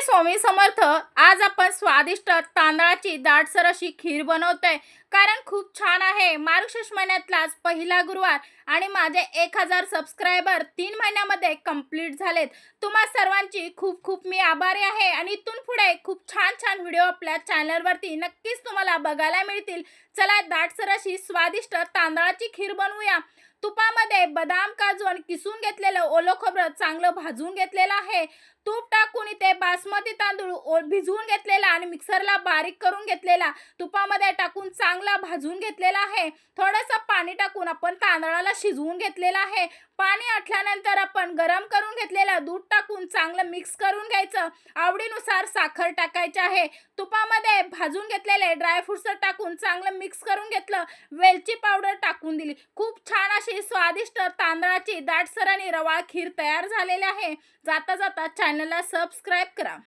श्री स्वामी समर्थ आज आपण स्वादिष्ट तांदळाची दाटसर अशी खीर बनवतोय. कारण खूप छान आहे. मार्गशीर्ष महिन्यातलाच पहिला गुरुवार आणि माझे एक हजार सबस्क्रायबर तीन महिन्यामध्ये कंप्लीट झालेत. तुम्हा सर्वांची खूप खूप मी आभारी आहे आणि इथून पुढे खूप छान छान व्हिडिओ आपल्या चॅनलवरती नक्कीच तुम्हाला बघायला मिळतील. चला दाटसर अशी स्वादिष्ट तांदळाची खीर बनवूया. तुपामध्ये बदाम काजू आणि किसून घेतलेलं ओलं खोबरं चांगलं भाजून घेतलेलं आहे. तूप टाकून इथे बासमती तांदूळ ओ- भिजवून घेतलेला आणि मिक्सरला बारीक करून घेतलेला तुपामध्ये टाकून चांगला भाजून घेतलेला आहे. थोडंसं पाणी टाकून आपण तांदळाला शिजवून घेतलेलं आहे. पाणी आटल्यानंतर आपण गरम करून घेतलेलं दूध टाकून चांगलं मिक्स करून घ्यायचं. आवडीनुसार साखर टाकायची आहे. तुपामध्ये भाजून घेतलेले ड्रायफ्रुट्स टाकून चांगलं मिक्स करून घेतलं. वेलची पावडर टाकून दिली. खूप छान अशी स्वादिष्ट तांदळाची दाटसर आणि रवाळ खीर तयार झालेली आहे. जाता जाता चॅनलला सबस्क्राईब करा.